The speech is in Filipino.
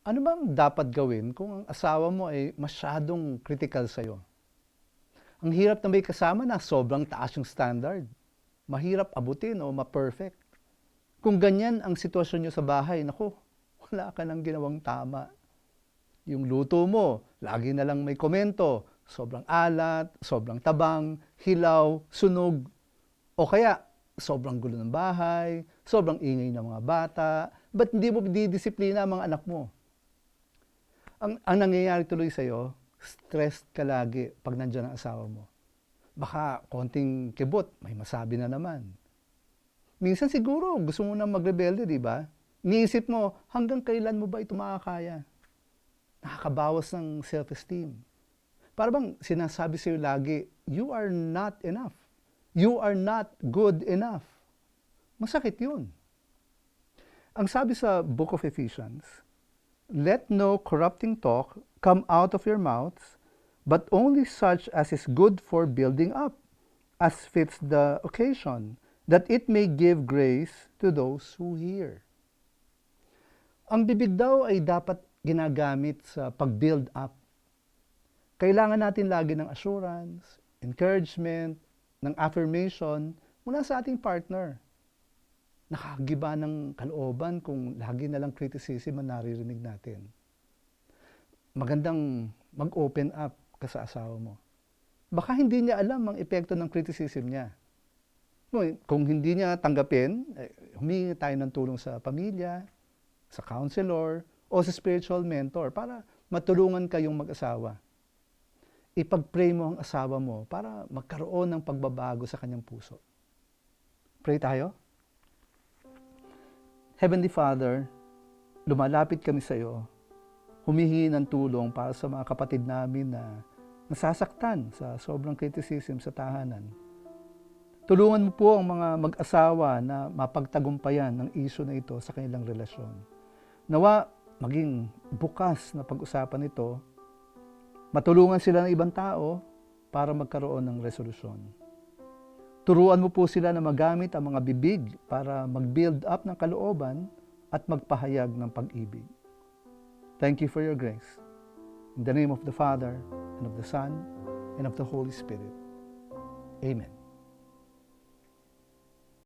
Ano bang dapat gawin kung ang asawa mo ay masyadong critical sa'yo? Ang hirap na may kasama na sobrang taas yung standard. Mahirap abutin o ma-perfect. Kung ganyan ang sitwasyon nyo sa bahay, nako, wala ka nang ginawang tama. Yung luto mo, lagi na lang may komento, sobrang alat, sobrang tabang, hilaw, sunog, o kaya sobrang gulo ng bahay, sobrang ingay ng mga bata, ba't hindi mo didisiplina ang mga anak mo? Ang, ang nangyayari tuloy sa'yo, stressed ka lagi pag nandyan ang asawa mo. Baka konting kibot, may masabi na naman. Minsan siguro, gusto mo na magrebelde, di ba? Niisip mo, hanggang kailan mo ba ito makakaya? Nakakabawas ng self-esteem. Para bang sinasabi sa'yo lagi, you are not enough. You are not good enough. Masakit yun. Ang sabi sa Book of Ephesians, Let no corrupting talk come out of your mouths, but only such as is good for building up, as fits the occasion, that it may give grace to those who hear. Ang bibig daw ay dapat ginagamit sa pag-build up. Kailangan natin lagi ng assurance, encouragement, ng affirmation mula sa ating partner. Nakagiba ng kalooban kung lagi na lang criticism ang naririnig natin. Magandang mag-open up ka sa asawa mo. Baka hindi niya alam ang epekto ng criticism niya. Kung hindi niya tanggapin, eh, humingi tayo ng tulong sa pamilya, sa counselor, o sa spiritual mentor para matulungan kayong mag-asawa. Ipag-pray mo ang asawa mo para magkaroon ng pagbabago sa kanyang puso. Pray tayo? Heavenly Father, lumalapit kami sa iyo, humihingi ng tulong para sa mga kapatid namin na nasasaktan sa sobrang criticism sa tahanan. Tulungan mo po ang mga mag-asawa na mapagtagumpayan ng isyo na ito sa kanilang relasyon. Nawa, maging bukas na pag-usapan ito, matulungan sila ng ibang tao para magkaroon ng resolusyon. Turuan mo po sila na magamit ang mga bibig para mag-build up ng kalooban at magpahayag ng pag-ibig. Thank you for your grace. In the name of the Father, and of the Son, and of the Holy Spirit. Amen.